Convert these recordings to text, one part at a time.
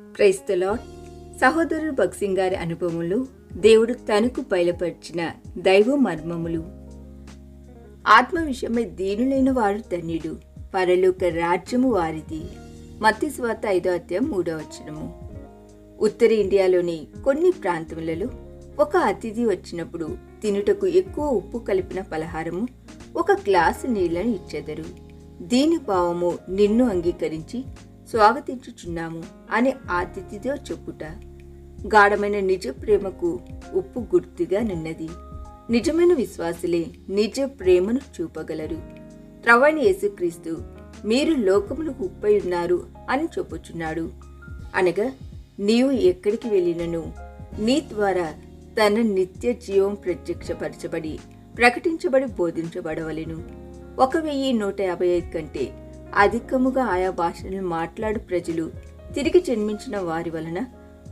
క్రైస్తలో సహోదరుడు భక్సింగ్ గారి అనుభవములు దేవుడు తనకు బయలుపరిచిన దైవ మర్మములు. ఆత్మ విషయమై దీనులైన వారు ధన్యుడు పరలోక రాజ్యము వారిది. మత్తి స్వాత ఐదో అధ్యాయం మూడో వచనము. ఉత్తర ఇండియాలోని కొన్ని ప్రాంతములలో ఒక అతిథి వచ్చినప్పుడు తినుటకు ఎక్కువ ఉప్పు కలిపిన పలహారము ఒక గ్లాసు నీళ్ళను ఇచ్చెదరు. దీని భావము నిన్ను అంగీకరించి స్వాగతించుచున్నాము అని ఆతిథితో చెప్పుట. గాఢమైన నిజ ప్రేమకు ఉప్పు గుర్తుగా నిన్నది. నిజమైన విశ్వాసులే నిజ ప్రేమను చూపగలరు. ప్రవణి యేసుక్రీస్తు మీరు లోకములకు ఉప్పై ఉన్నారు అని చెప్పుచున్నాడు. అనగా నీవు ఎక్కడికి వెళ్ళినను? నీ ద్వారా తన నిత్య జీవం ప్రత్యక్షపరచబడి ప్రకటించబడి బోధించబడవలెను. ఒక వెయ్యి నూట యాభై ఐదు కంటే అధికముగా ఆయా భాషలను మాట్లాడు ప్రజలు. తిరిగి జన్మించిన వారి వలన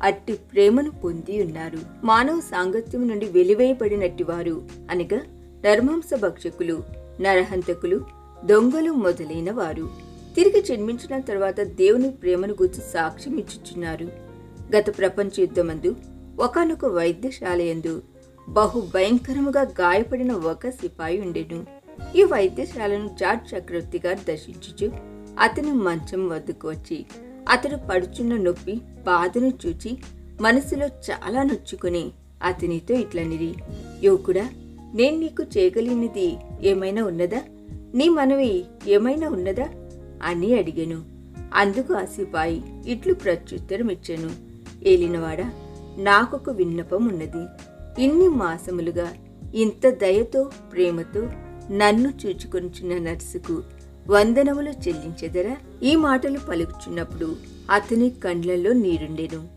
అట్టి ప్రేమను పొంది ఉన్నారు. మానవ సాంగత్యం నుండి వెలివేయబడినట్టి వారు అనగా నర్మాంస భక్షకులు నరహంతకులు దొంగలు మొదలైన వారు తిరిగి జన్మించిన తర్వాత దేవుని ప్రేమను గుర్చి సాక్ష్యం ఇచ్చుచున్నారు. గత ప్రపంచ యుద్ధమందు ఒకనొక వైద్యశాలయందు బహు భయంకరముగా గాయపడిన ఒక సిపాయి ఉండెను. ఈ వైద్యశాలను జార్జ్ చక్రవర్తి గారు దర్శించుచు అతని మంచం వద్దకు వచ్చి అతడు పడుచున్న నొప్పి బాధను చూచి మనసులో చాలా నొచ్చుకుని అతనితో ఇట్లనిది యువకుడా నేను నీకు చేయగలిగినది ఏమైనా ఉన్నదా? నీ మనవి ఏమైనా ఉన్నదా? అని అడిగాను. అందుకు ఆ సిపాయి ఇట్లు ప్రత్యుత్తరం ఇచ్చాను. ఏలినవాడా నాకొక విన్నపం ఉన్నది. ఇన్ని మాసములుగా ఇంత దయతో ప్రేమతో నన్ను చూచుకొనిచున్న నర్సుకు వందనములు చెల్లించెదరా? ఈ మాటలు పలుకుచున్నప్పుడు అతని కండ్లలో నీరుండెను.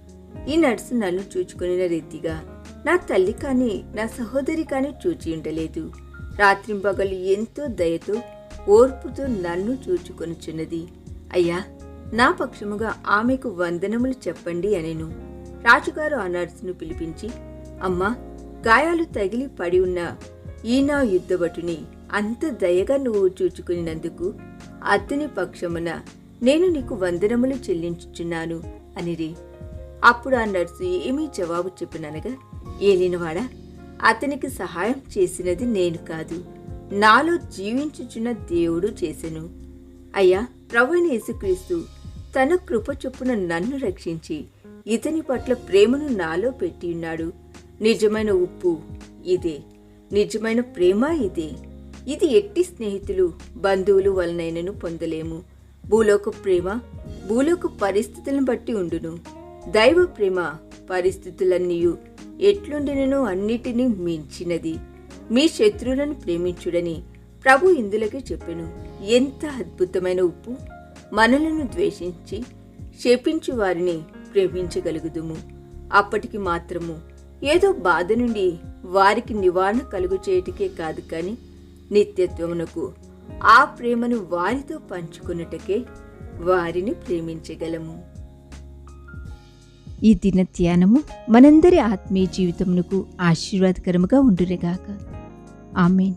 ఈ నర్సు నన్ను చూచుకునిన రీతిగా నా తల్లి కానీ నా సహోదరి కానీ చూచి ఉండలేదు. రాత్రింపగలు ఎంతో దయతో ఓర్పుతో నన్ను చూచుకొనుచున్నది. అయ్యా నా పక్షముగా ఆమెకు వందనములు చెప్పండి అనెను. రాజుగారు ఆ నర్సును పిలిపించి అమ్మా గాయాలు తగిలి పడి ఉన్న ఈ నా యుద్ధభటుని అంత దయగా నువ్వు చూచుకున్నందుకు అతని పక్షమున నేను నీకు వందనములు చెల్లించుచున్నాను అనిరి. అప్పుడు ఆ నర్సు ఏమీ జవాబు చెప్పిననగా ఏలినవాడా అతనికి సహాయం చేసినది నేను కాదు. నాలో జీవించుచున్న దేవుడు చేసెను. అయ్యా ప్రభువైన యేసుక్రీస్తు తన కృప చొప్పున నన్ను రక్షించి ఇతని పట్ల ప్రేమను నాలో పెట్టి ఉన్నాడు. నిజమైన ఉప్పు ఇదే. నిజమైన ప్రేమ ఇదే. ఇది ఎట్టి స్నేహితులు బంధువులు వలనైనను పొందలేము. భూలోక ప్రేమ భూలోక పరిస్థితులను బట్టి ఉండును. దైవ ప్రేమ పరిస్థితులన్నీయు ఎట్లుండినను అన్నిటినీ మించినది. మీ శత్రువులను ప్రేమించుడని ప్రభు ఇందులకి చెప్పెను. ఎంత అద్భుతమైన ఉప్పు! మనలను ద్వేషించి శపించు వారిని ప్రేమించగలుగుదుము. అప్పటికి మాత్రము ఏదో బాధ నుండి వారికి నివారణ కలుగు చేయటికే కాదు కానీ నిత్యత్వమునకు ఆ ప్రేమను వారితో పంచుకున్నటకే వారిని ప్రేమించగలము. ఈ దిన ధ్యానము మనందరి ఆత్మీయ జీవితమునకు ఆశీర్వాదకరముగా ఉండురేగాక ఆమెన్.